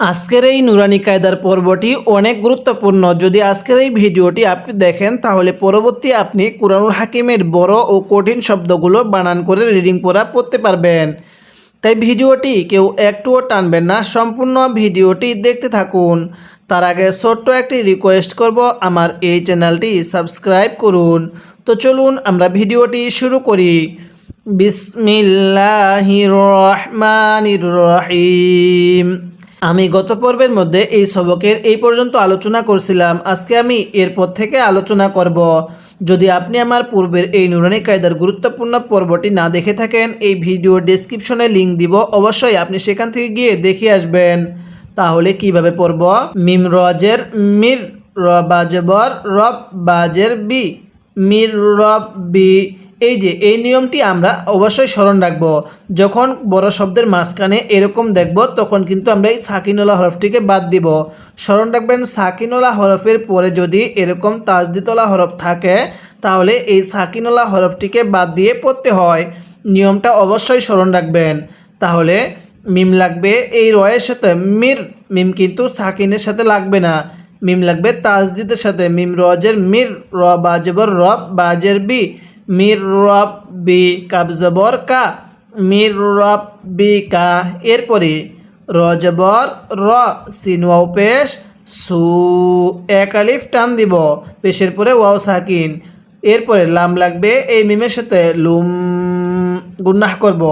আজকের এই নুরানি কায়দার পর্বটি অনেক গুরুত্বপূর্ণ। যদি আজকের এই ভিডিওটি আপনি দেখেন, তাহলে পরবর্তী আপনি কুরআনুল হাকিমের বড় ও কঠিন শব্দগুলো বানান করে রিডিং পড়া পড়তে পারবেন। তাই ভিডিওটি কেউ একটুও টানবেন না, সম্পূর্ণ ভিডিওটি দেখতে থাকুন। তার আগে ছোট্ট একটি রিকোয়েস্ট করব, আমার এই চ্যানেলটি সাবস্ক্রাইব করুন। তো চলুন আমরা ভিডিওটি শুরু করি। বিসমিল্লাহির রহমানির রহিম। আমি গত পর্বের মধ্যে এই সবকের এই পর্যন্ত আলোচনা করছিলাম। আজকে আমি এরপর থেকে আলোচনা করব। যদি আপনি আমার পূর্বের এই নুরানি কায়দার গুরুত্বপূর্ণ পর্বটি না দেখে থাকেন, এই ভিডিও ডেসক্রিপশনে লিঙ্ক দিব। অবশ্যই আপনি সেখান থেকে গিয়ে দেখে আসবেন। তাহলে কীভাবে পড়ব? মিম রজের, মির র রব বাজের বি, মির রব বি এই যে, এই নিয়মটি আমরা অবশ্যই স্মরণ রাখব। যখন বড় শব্দের মাঝখানে এরকম দেখব, তখন কিন্তু আমরা এই সাকিনলা হরফটিকে বাদ দিব। স্মরণ রাখবেন সাকিনলা হরফের পরে যদি এরকম তাজদিতলা হরফ থাকে, তাহলে এই সাকিনলা হরফটিকে বাদ দিয়ে পড়তে হয়। নিয়মটা অবশ্যই স্মরণ রাখবেন। তাহলে মিম লাগবে এই রয়ের সাথে, মির, মিম কিন্তু সাকিনের সাথে লাগবে না। মিম লাগবে তাজদিদের সাথে, মিম রজের মির, র বাজবর রব, বাজের বি। মির রব বি কাবজবর কা, মির রব বি কা, এরপরে রজবর র, সিন সিনওয়াও পেশ, সু এক আলিফ টান দিব, পেশের পরে ওয়াও সাকিন, এরপরে লাম লাগবে, এই মিমের সাথে লুম গুন্নাহ করব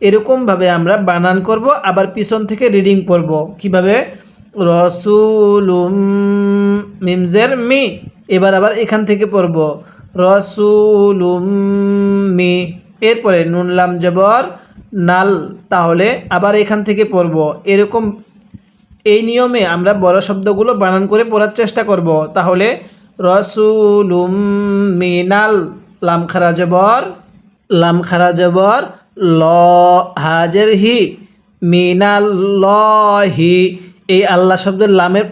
এরকমভাবে আমরা বানান করব, আবার পিছন থেকে রিডিং পড়ব, কীভাবে? রসুলুম মিমজের মি, এবার আবার এখান থেকে পড়ব রসুলুম এরপরে নুন, লাম, জবর, নাল, তাহলে আবার এখান থেকে পড়ব। এরকম এই নিয়মে আমরা বড় শব্দগুলো বানান করে পড়ার চেষ্টা করব। তাহলে রসুলুম মিনাল লাম, খারা, জবর, লাম, খারা, জবর, ল, হাজের হি মিনাল ল, হি। এই আল্লাহ শব্দের লামের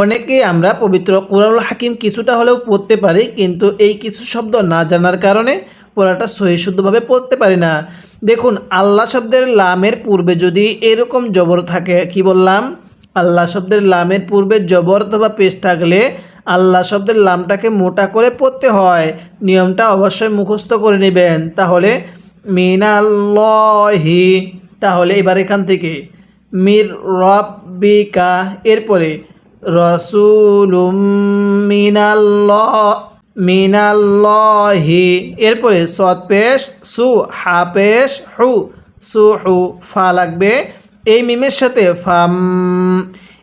অনেকেই আমরা পবিত্র কোরআনুল হাকিম কিছুটা হলেও পড়তে পারি, কিন্তু এই কিছু শব্দ না জানার কারণে পড়াটা সহি শুদ্ধভাবে পড়তে পারি না। দেখুন, আল্লাহ শব্দের লামের পূর্বে যদি এরকম জবর থাকে, কি বললাম? আল্লাহ শব্দের লামের পূর্বে জবর অথবা পেশ থাকলে আল্লাহ শব্দের লামটাকে মোটা করে পড়তে হয়। নিয়মটা অবশ্যই মুখস্থ করে নেবেন। তাহলে, মিনাল্লহি, তাহলে এবার এখান থেকে, মির রব্বিকা, এরপরে রসুলুম মিনাল্লাহ, মিনাল্লাহি। এরপরে সৎ পেশ, সু, হা পেশ, হু, সু, হু, ফা লাগবে। এই মিমের সাথে ফাম,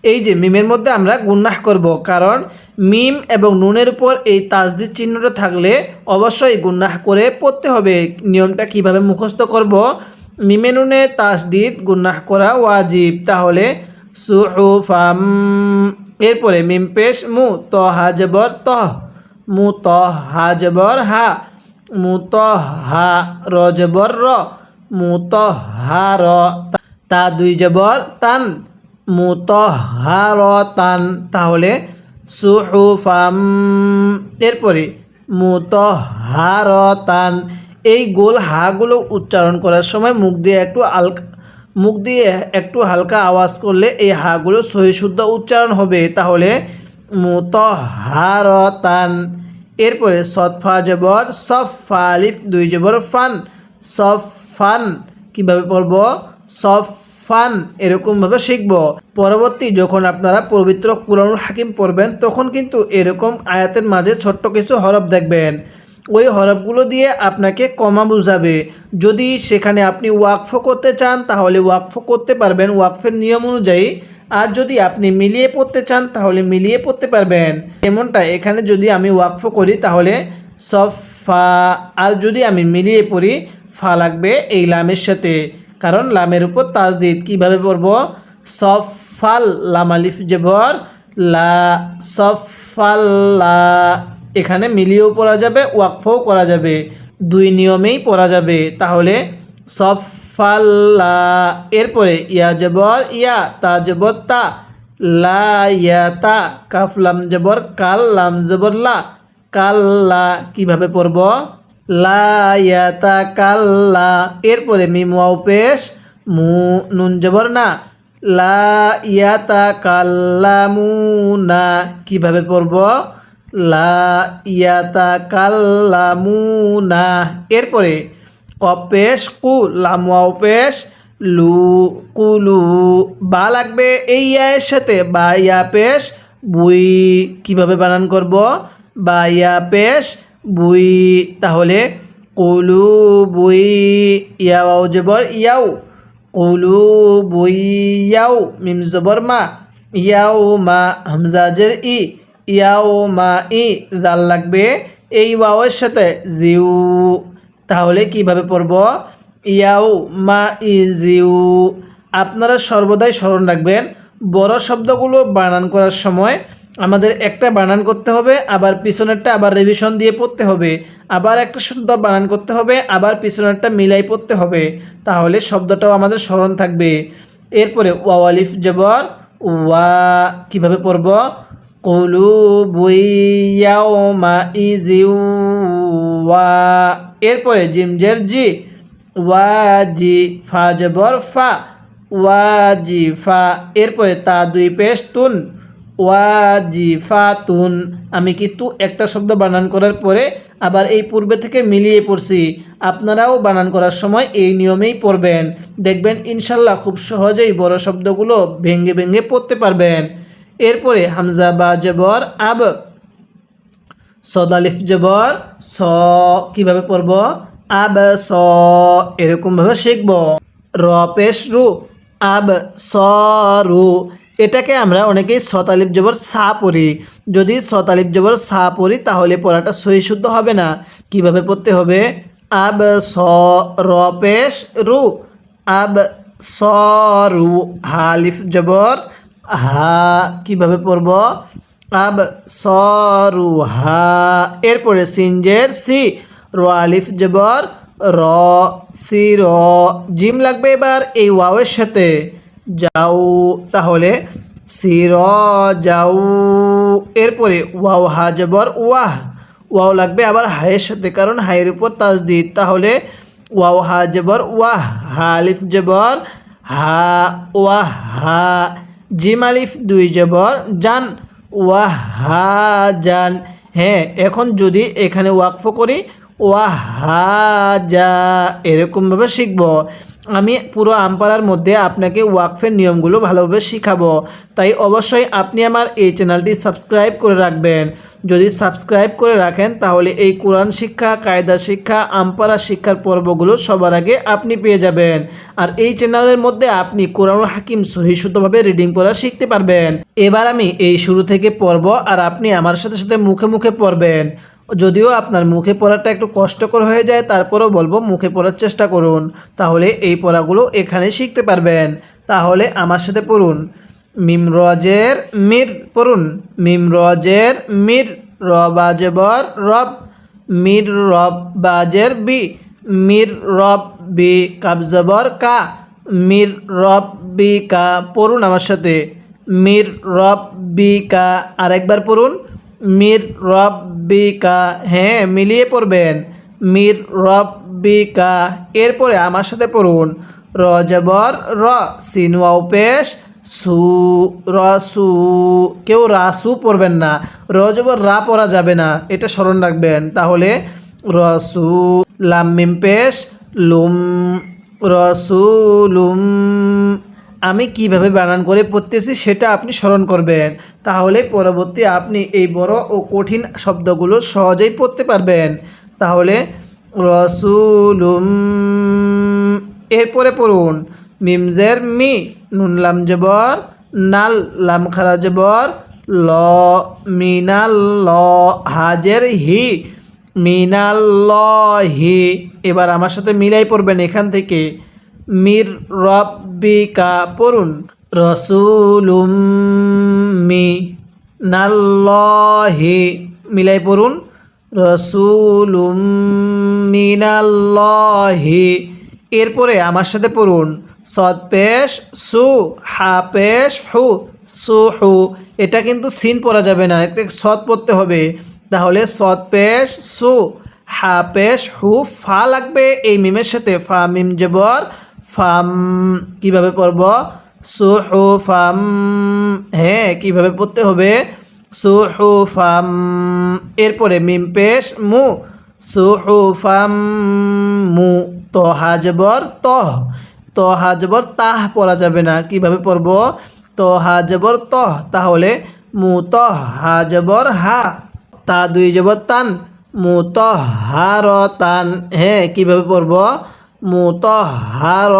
এই যে মিমের মধ্যে আমরা গুন্নাহ করব, কারণ মিম এবং নুনের উপর এই তাজদিদ চিহ্নটা থাকলে অবশ্যই গুন্নাহ করে পড়তে হবে। নিয়মটা কীভাবে মুখস্থ করব? মিমে নুনে তাসদিদ গুন্নাহ করা ওয়াজিব। তাহলে সুহুফাম। এরপরে মিম পেশ মু ত হাজবর তহ মু ত হাজবর হা, মু ত হা রজবর র, মু ত হা র তা দুই জবর তান, মু ত হা র তান। তাহলে সুহুফাম। এরপরে মু ত হা র তান। এই গোল হাগুলো উচ্চারণ করার সময় মুখ দিয়ে একটু আলকা মুখ দিয়ে একটু হালকা আওয়াজ করলে এই হাগুলো সহি শুদ্ধ উচ্চারণ হবে। তাহলে মুত হারতান এরপরে সৎফা জবর সফা আলিফ দুই জবর ফান। সফ ফান কীভাবে পড়ব? সফ ফান এরকমভাবে শিখব। পরবর্তী যখন আপনারা পবিত্র কুরআনুল হাকিম পড়বেন, তখন কিন্তু এরকম আয়াতের মাঝে ছোট্ট কিছু হরফ দেখবেন। ওই হরফগুলো দিয়ে আপনাকে কমা বুঝাবে। যদি সেখানে আপনি ওয়াকফ করতে চান, তাহলে ওয়াকফ করতে পারবেন ওয়াকফের নিয়ম অনুযায়ী। আর যদি আপনি মিলিয়ে পড়তে চান, তাহলে মিলিয়ে পড়তে পারবেন। এমনটা এখানে যদি আমি ওয়াকফ করি, তাহলে সব ফা, আর যদি আমি মিলিয়ে পড়ি, ফা লাগবে এই লামের সাথে। কারণ লামের উপর তাজদিদ কীভাবে পড়ব? সফাল লাম, আলিফ জবর লা সফাল্লা এখানে মিলিয়েও পড়া যাবে, ওয়াকফও করা যাবে। দুই নিয়মেই পড়া যাবে। তাহলে সফাল্লা এরপরে ইয়া জবর ইয়া, তা জবর তা, লা ইয়া তা জবর, কাল লাম জবর লা। কাল্লা কীভাবে পড়ব? লা ইয়া তা কাল্লা এরপরে মিমুয়াও পেশ, মু নুন জবর না। লা ইয়াতা কাল্লামুনা কীভাবে পড়ব? লা ইয়াতা কাল্লামুনা এরপরে কপেশ কু লামুয়াও পেশ লু কুলু বা লাগবে এই ইয়ায়ের সাথে, বা ইয়া পেশ, বুই কীভাবে বানান করব? বা ইয়া পেশ, বুই, তাহলে কুলু, বুই, ইয়াও জবর, ইয়াও। কুলু, বুই, ইয়াও, মিম জবর, মা, ইয়াও, মা হামজাজের ই। ইয়াও মা ই দাল লাগবে, এই ওয়াওয়ের সাথে জিউ। তাহলে কীভাবে পড়ব? ইয়াও মা ই জিউ। আপনারা সর্বদাই স্মরণ রাখবেন, বড় শব্দগুলো বানান করার সময় আমাদের একটা বানান করতে হবে, আবার পিছনেরটা আবার রিভিশন দিয়ে পড়তে হবে, আবার একটা শব্দ বানান করতে হবে, আবার পিছনেরটা মিলাই পড়তে হবে। তাহলে শব্দটাও আমাদের স্মরণ থাকবে। এরপরে ওয়ালিফ জবর, ওয়া কীভাবে পড়ব? ওয়া এরপরে জিমজের জি ওয়া জি ফা জবর ফা ওয়া জি ফা, এরপরে তা দুই পেশ তুন ওয়াজি ফা তুন আমি কিন্তু একটা শব্দ বানান করার পরে আবার এই পূর্বে থেকে মিলিয়ে পড়ছি। আপনারাও বানান করার সময় এই নিয়মেই পড়বেন। দেখবেন ইনশাল্লাহ খুব সহজেই বড় শব্দগুলো ভেঙ্গে ভেঙ্গে পড়তে পারবেন। এরপরে হামজা, বা, জবর, আব। সদালিফ, জবর, স, কীভাবে পড়ব? আব, স, এরকমভাবে শিখব। র, পেশ, রু। আব, স, রু। এটাকে আমরা অনেকেই শতালিপ জবর, সা পড়ি। যদি শতালিপ জবর, সা পড়ি, তাহলে পড়াটা সহি শুদ্ধ হবে না। কীভাবে পড়তে হবে? আব, স, র, পেশ, রু। আব, স, রু। হালিফ, জবর হা কীভাবে পড়ব? আব স রু হা। এরপরে সিনজের সি, র, আলিফ, জবর, র, সি, র। জিম লাগবে এবার এই ওয়াওয়ের সাথে। যাও, তাহলে সির যাও। এরপরে ওয়াও, হা, জবর, ওয়াহ। ওয়াও লাগবে আবার হায়ের সাথে, কারণ হায়ের উপর তাজদিদ। তাহলে ওয়াও, হা, জবর, ওয়াহ। হা, আলিফ, জবর, হা, ওয়াহ, হা। জিম আলিফ দুই জবর, জান ওয়াহাজান। হ্যাঁ এখন যদি এখানে ওয়াকফ করি, ওয়াহাজা, এরকমভাবে শিখব। আমি পুরো আমপাড়ার মধ্যে আপনাকে ওয়াকফের নিয়মগুলো ভালোভাবে শিখাবো। তাই অবশ্যই আপনি আমার এই চ্যানেলটি সাবস্ক্রাইব করে রাখবেন। যদি সাবস্ক্রাইব করে রাখেন, তাহলে এই কোরআন শিক্ষা, কায়দা শিক্ষা, আমপাড়া শিক্ষার পর্বগুলো সবার আগে আপনি পেয়ে যাবেন। আর এই চ্যানেলের মধ্যে আপনি কোরআন হাকিম সহিষ্ণুতভাবে রিডিং পড়া শিখতে পারবেন। এবার আমি এই শুরু থেকে পড়ব, আর আপনি আমার সাথে সাথে মুখে মুখে পড়বেন। যদিও আপনার মুখে পড়াটা একটু কষ্টকর হয়ে যায়, তারপরেও বলব মুখে পড়ার চেষ্টা করুন। তাহলে এই পড়াগুলো এখানে শিখতে পারবেন। তাহলে আমার সাথে পড়ুন। মিমরজের মির পড়ুন। মিমরজের মির রবাজেবর রব। মির রব বাজের বি। মির রব বি কাবজবর কা। মির রব বি কা পড়ুন আমার সাথে। মির রব বি কা আরেকবার পড়ুন। মির রব্বিকা হ্যাঁ মিলিয়ে পড়বেন। মির রব্বিকা, এরপরে আমার সাথে পড়ুন। র জবর র সিনওয়াও পেশ, সু রসু কেউ রাসু পড়বেন না। র জবর রা পড়া যাবে না, এটা স্মরণ রাখবেন। তাহলে রসু লাম্মিম পেশ, লুম রসুলুম আমি কীভাবে বানান করে পড়তেছি সেটা আপনি স্মরণ করবেন। তাহলে পরবর্তী আপনি এই বড় ও কঠিন শব্দগুলো সহজেই পড়তে পারবেন। তাহলে রসুলুম, এরপরে পড়ুন। মিমজের মি, নুন লাম জবর, নাল লাম খারা জবর, ল মিনাল ল হাজের হি মিনাল ল, হি। এবার আমার সাথে মিলাই পড়বেন এখান থেকে। মির রব্বিকা পড়ুন। রসুলুম মি নাল্লহি মিলাই পড়ুন। রসুলুম মিনাল্লহি। এরপরে আমার সাথে পড়ুন। সৎপেশ সু, হা পেশ, হু, সু, হু। এটা কিন্তু সিন পড়া যাবে না এটা সদ পড়তে হবে। তাহলে সৎপেশ সু, হা পেশ, হু, ফা লাগবে এই মিমের সাথে। ফা, মিম জবর ফাম, কীভাবে পড়ব? সুহুফাম হ্যাঁ কীভাবে পড়তে হবে? সুহুফাম, এরপরে মিম পেশ, মু। সুহুফাম, মু তহা জবর তহ তহা জবর, তাহ পড়া যাবে না। কীভাবে পড়ব? তহা জবর তহ তাহলে মু তহ হা, জবর, হা। তা, দুই, জবর, তান। মু তহ হার তান। হ্যাঁ কীভাবে পড়ব? মু হার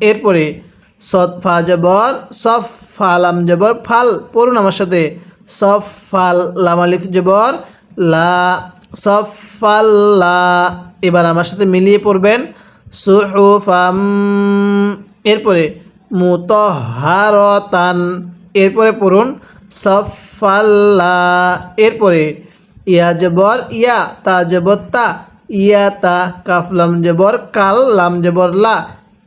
এরপরে সৎফা জবর, সফ ফালাম জবর, ফাল পড়ুন আমার সাথে। সফ ফাল লামালিফ জবর, লা, সফ ফাল লা। এবার আমার সাথে মিলিয়ে পড়বেন সুহুফাম। এরপরে মুতহারতান। এরপরে পড়ুন সফাল্লা এরপরে ইয়া জবর, ইয়া তা জবর তা। ইয়া তা কাফলাম জবর কাল লাম জবর লা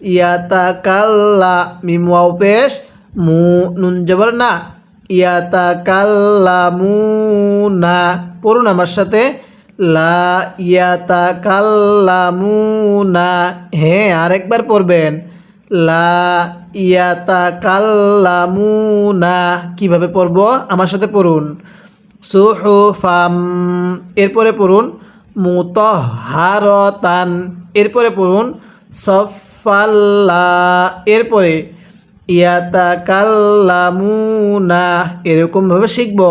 ইয়া তা কাল্লা মিম ওয়াও পেশ মু নুন জবর না ইয়া তা কাল্লা মু না পড়ুন আমার সাথে লা ইয়া তা কাল্লা মু না হ্যাঁ আরেকবার পড়বেন লা ইয়াতা কাল্লামুনা কীভাবে পড়ব আমার সাথে পড়ুন সুহুফাম এরপরে পড়ুন মুতহারতান। এরপরে পড়ুন, সফাল্লা। এরপরে ইয়াতা কাল্লামুনা এরকমভাবে শিখব।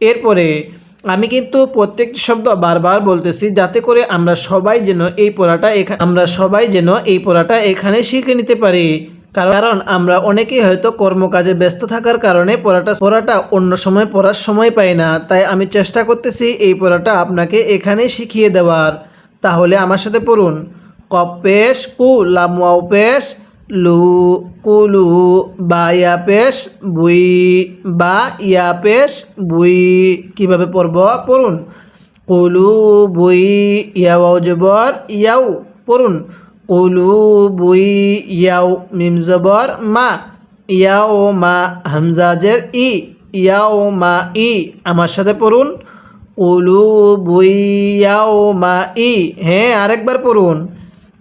এরপরে, আমি কিন্তু প্রত্যেকটি শব্দ বারবার বলতেছি যাতে করে আমরা সবাই যেন এই পড়াটা আমরা সবাই যেন এই পড়াটা এখানে শিখে নিতে পারি। কারণ আমরা অনেকেই হয়তো কর্মকাজে ব্যস্ত থাকার কারণে পড়াটা পড়াটা অন্য সময় পড়ার সময় পাই না। তাই আমি চেষ্টা করতেছি এই পড়াটা আপনাকে এখানেই শিখিয়ে দেওয়ার। তাহলে আমার সাথে পড়ুন। কপেশ কু লামুয়াও পেশ, লু কুলু বা ইয়া পেশ, বুই বা ইয়া পেশ, বুই। কীভাবে পড়ব? পড়ুন। কুলু বুই ইয়াও জবর ইয়াও পড়ুন। কুলু বুই ইয়াও মিম জবর মা ইয়াও মা হামজাজের ই ইয়াও মা ই। আমার সাথে পড়ুন। কুলু বুই ইয়াও মা ই। হ্যাঁ আরেকবার পড়ুন।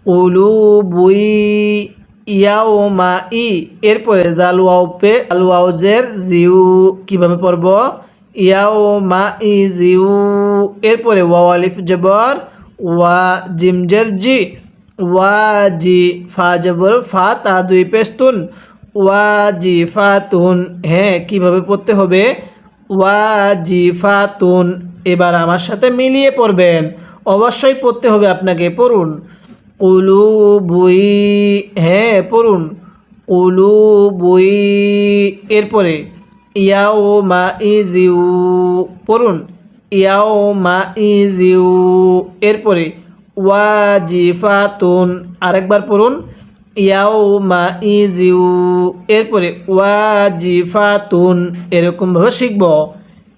কুলু বুই ইয়াও মা ই। এরপরে জালুয়াও পে আলুয়াও জের জিউ। কীভাবে পড়ব? ইয়াও মা ই জিউ। এরপরে ওয়াও আলিফ জবর, ওয়া জিমজের জি। ওয়া জি ফা তা দুই পেস্তুন। ওয়া জি ফা তুন হ্যাঁ কীভাবে পড়তে হবে? ওয়া জি ফা তুন এবার আমার সাথে মিলিয়ে পড়বেন। অবশ্যই পড়তে হবে আপনাকে, পড়ুন। কুলু বুই হ্যাঁ পড়ুন। কুলু বুই এরপরে ইয়াও মা ইজিউ পড়ুন। ইয়াও মা ইজিউ এরপরে ওয়াজিফাতুন। আরেকবার পড়ুন। ইয়াও মা ইজিউ এরপরে ওয়াজিফাতুন, এরকমভাবে শিখব।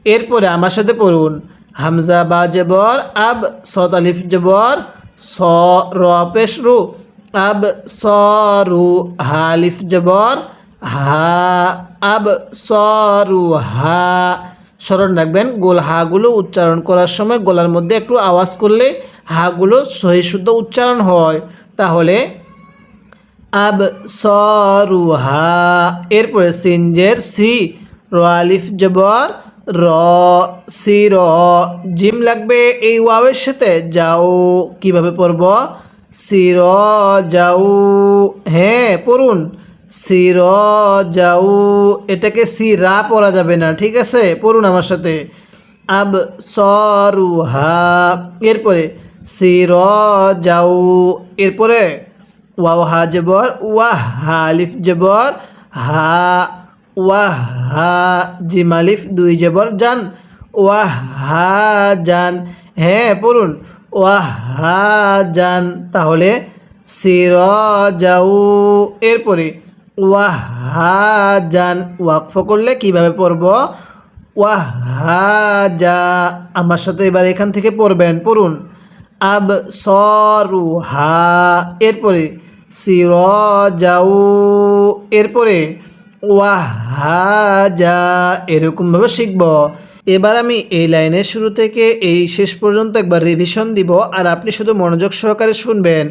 এরপরে আমার সাথে পড়ুন। হামজা বা জবর, আব সতালিফ জবর, স র পেশ রু, আব স রু হালিফ জবর, হা, আব স রু হা স্মরণ রাখবেন, গোল হাগুলো উচ্চারণ করার সময় গলার মধ্যে একটু আওয়াজ করলে হাগুলো সহি শুদ্ধ উচ্চারণ হয়। তাহলে আব সরু হা এরপরে সিনজের সি, র আলিফ জবর, র, সি, র, জিম লাগবে এই ওয়াওয়ের সাথে। যাও, কীভাবে পড়ব? সি, র, যাও হ্যাঁ পড়ুন। সির যাও এটাকে সিরা পড়া যাবে না, ঠিক আছে? পড়ুন আমার সাথে। আব সরু হা এরপরে সির যাও এরপরে ওয়াও হা জবর, ওয়াহ হালিফ জবর, হা, ওয়াহ হা জিমালিফ দুই জবর, জান। ওয়াহ হা জান। হ্যাঁ পড়ুন। ওয়াহ হা তাহলে সির যাও এরপরে ওয়াহ হা জান ওয়াকফ করলে কীভাবে পড়ব? ওয়াহ হা যা আমার সাথে এবার এখান থেকে পড়বেন, পড়ুন। আব সরু হা এরপরে সির যাও এরপরে ওয়াহাজা, এরকমভাবে শিখব। এবার আমি এই লাইনের শুরু থেকে এই শেষ পর্যন্ত একবার রিভিশন দিব, আর আপনি শুধু মনোযোগ সহকারে শুনবেন।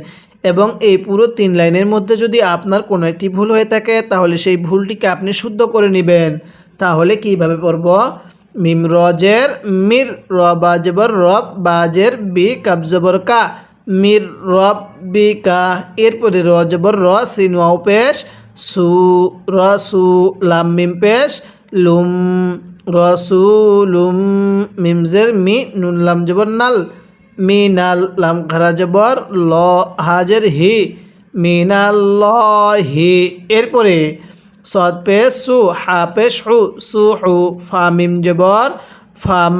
এবং এই পুরো তিন লাইনের মধ্যে যদি আপনার কোনো একটি ভুল হয়ে থাকে, তাহলে সেই ভুলটিকে আপনি শুদ্ধ করে নেবেন। তাহলে কীভাবে পড়ব? মিম রজের, মির র বাজবর রব, বাজের বি কাবজবর কা, মির রব বি কা, এরপরে রজবর র সিনওয়াও পেশ, সু র সু লাম মিম পেশ, লুম রসুলুম মিমজের মি নুন লাম জবর নাল। মিনাল লাম খারা জবর ল হাজের হি মিনাল ল হি এরপরে সদ পেশ সু হা পেশ হু সু হু ফা মিম জবর ফাম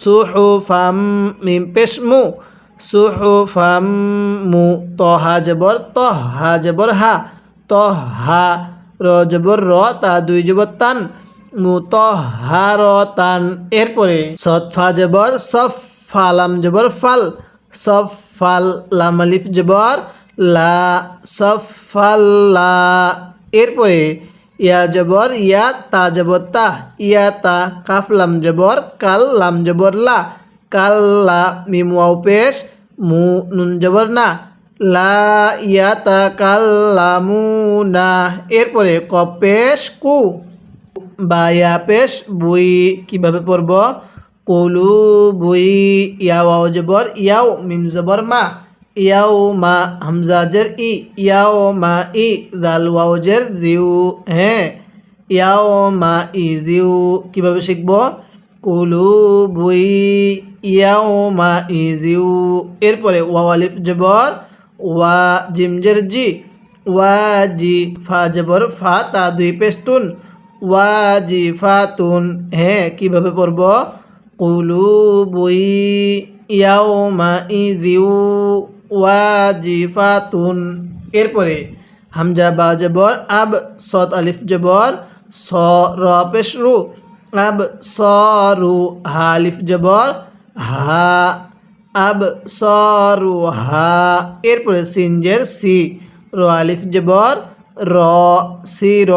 সু হু ফাম মিম পেশ মু সু হু ফাম মু ত হা জবর ত হা জবর হা ত হা র জবর র তা দুই জবর তান মুতহারতান। এরপরে সৎ সৎফা জবর সফ ফালাম জবর ফাল সফ ফাল, লাম আলিফ জবর, লা সফ ফাল্লা এরপরে ইয়া জবর, ইয়া, তা জবর, তা। ইয়া, তা, কাফ, লাম জবর, কাল, লাম জবর, লা। কাল্লা মিম, ওয়াও, পেশ, মু, নুন জবর, না। লা, ইয়া, তা কাল্লামু না। এরপরে কপেশ কু। বা, ইয়া, পেশ, বুই, কীভাবে পড়ব? কলু বই ইয়াও জবর, ইয়াও মিম জবর মা, ইয়াও মা হামজা জের ই, ইয়াও মা ই দাল ওয়াও জের জিউ হ্যাঁ ইয়াও মা ই জিউ। কীভাবে শিখব? কলু বই ইয়াও মা ই জিউ। এরপরে ওয়ালিফ জবর, ওয়া জিমজের জি, ওয়া জি ফা জবর, ফা তা দুই পেস্তুন ওয়াজিফাতুন হ্যাঁ কীভাবে পড়ব? ইদিউ ওয়াজিফাতুন এরপরে হামজা বা জবর, আব সদ আলিফ জবর, স র পেশ রু আব স রু হা আলিফ জবর, হা আব স রু হা। এরপরে সিনজের সি, র আলিফ জবর, র সি, র।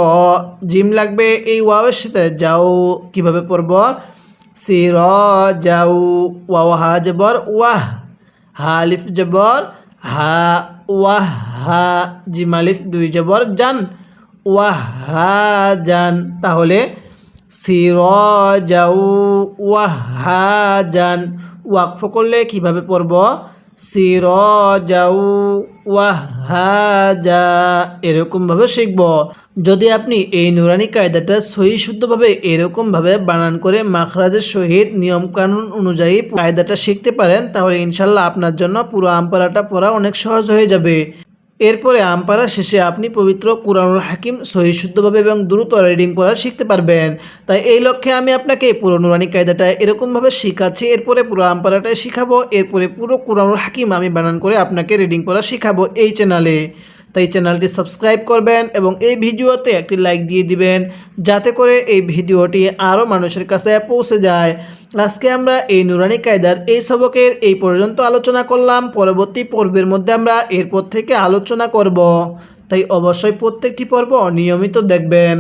জিম লাগবে এই ওয়াওয়ের সাথে, যাও কীভাবে পড়ব? সি র ওয়া ওয়াও হা জবর, ওয়াহ, হা আলিফ জবর, হা, ওয়াহ, হা, জিম আলিফ দুই জবর, জান, ওয়াহ, হা, জান, তাহলে সিরাজাউ র যাও ওয়াহ, হা, জান, ওয়াকফ করলে কীভাবে পড়ব? সিরজাউ ওয়াহাজা এরকমভাবে শিখব। যদি আপনি এই নুরানি কায়দাটা সহি শুদ্ধভাবে এরকমভাবে বানান করে মাখরাজের সহিত নিয়মকানুন অনুযায়ী কায়দাটা শিখতে পারেন, তাহলে ইনশাল্লাহ আপনার জন্য পুরো আমপারাটা পড়া অনেক সহজ হয়ে যাবে। এরপরে আমপারা শেষে আপনি পবিত্র কুরআনুল হাকিম সহি শুদ্ধভাবে এবং দ্রুত রিডিং করা শিখতে পারবেন। তাই এই লক্ষ্যে আমি আপনাকে পুরো নুরানি কায়দাটা এরকমভাবে শিখাচ্ছি। এরপরে পুরো আমপারাটাই শিখাবো। এরপরে পুরো কুরআনুল হাকিম আমি বানান করে আপনাকে রিডিং করা শিখাবো এই চ্যানেলে। তাই চ্যানেলটি সাবস্ক্রাইব করবেন এবং এই ভিডিওতে একটি লাইক দিয়ে দিবেন, যাতে করে এই ভিডিওটি আরও মানুষের কাছে পৌঁছে যায়। আজকে আমরা এই নুরানি কায়দার এই সবকের এই পর্যন্ত আলোচনা করলাম। পরবর্তী পর্বের মধ্যে আমরা এরপর থেকে আলোচনা করব। তাই অবশ্যই প্রত্যেকটি পর্ব নিয়মিত দেখবেন।